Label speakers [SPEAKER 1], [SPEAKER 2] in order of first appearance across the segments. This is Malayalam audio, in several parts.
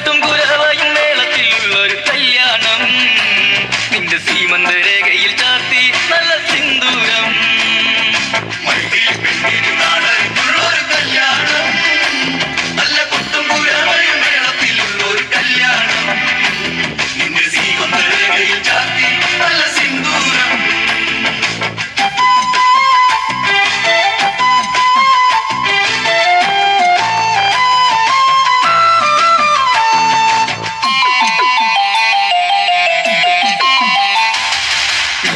[SPEAKER 1] കൊട്ടും കുരവയും മേളത്തിലുള്ളൊരു കല്യാണം. നിന്റെ സീമന്ത രേഖയിൽ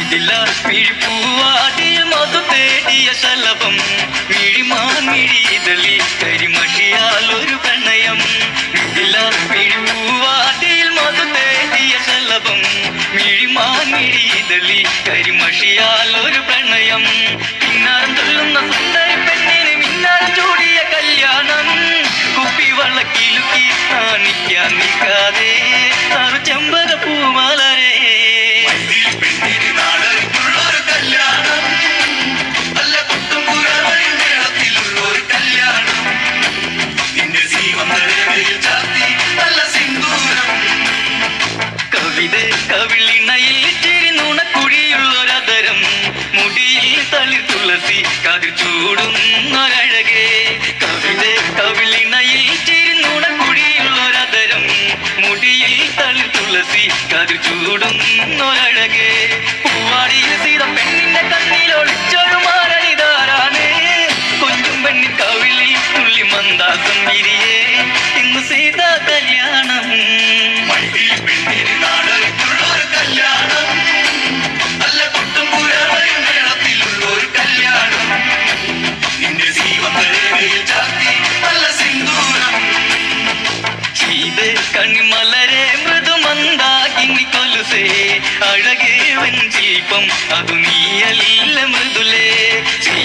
[SPEAKER 1] ഇതില പിഴിപ്പൂവാടിയ മധു തേടിയ ശലഭം. മിഴിമാൻ മിഴിതളി കരിമഷിയാൽ ഒരു പ്രണയം. ഇതില പിഴിപ്പൂവാടിയിൽ മധു തേടിയ ശലഭം. മിഴിമാൻ മിഴിതളി കരിമഷിയാൽ ഒരു പ്രണയം. പിന്നാരം തുള്ളുന്ന സുന്ദരി പെണ്ണിന് മിന്നാരം ചൂടിയ കല്യാണം. കുപ്പി വളക്കിലുക്കി കാണിക്കാൻ നിൽക്കാതെ കതിർ ചൂടുന്നൊരഴകേ കവിത കവിളിണയിൽ മുടിയിൽ തുളസി കതിർ ചൂടുന്നൊരഴകേ പൂവാടിയിൽ വഞ്ചിപ്പം അതു നീയല്ല മൃദുലേ.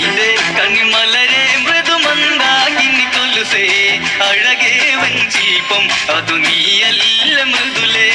[SPEAKER 1] ഇത് കണിമലരെ മൃദുമന്ദാകിനി കൊലുസേ അഴകേ ദീപം അതു നീയല്ല മൃദുലേ.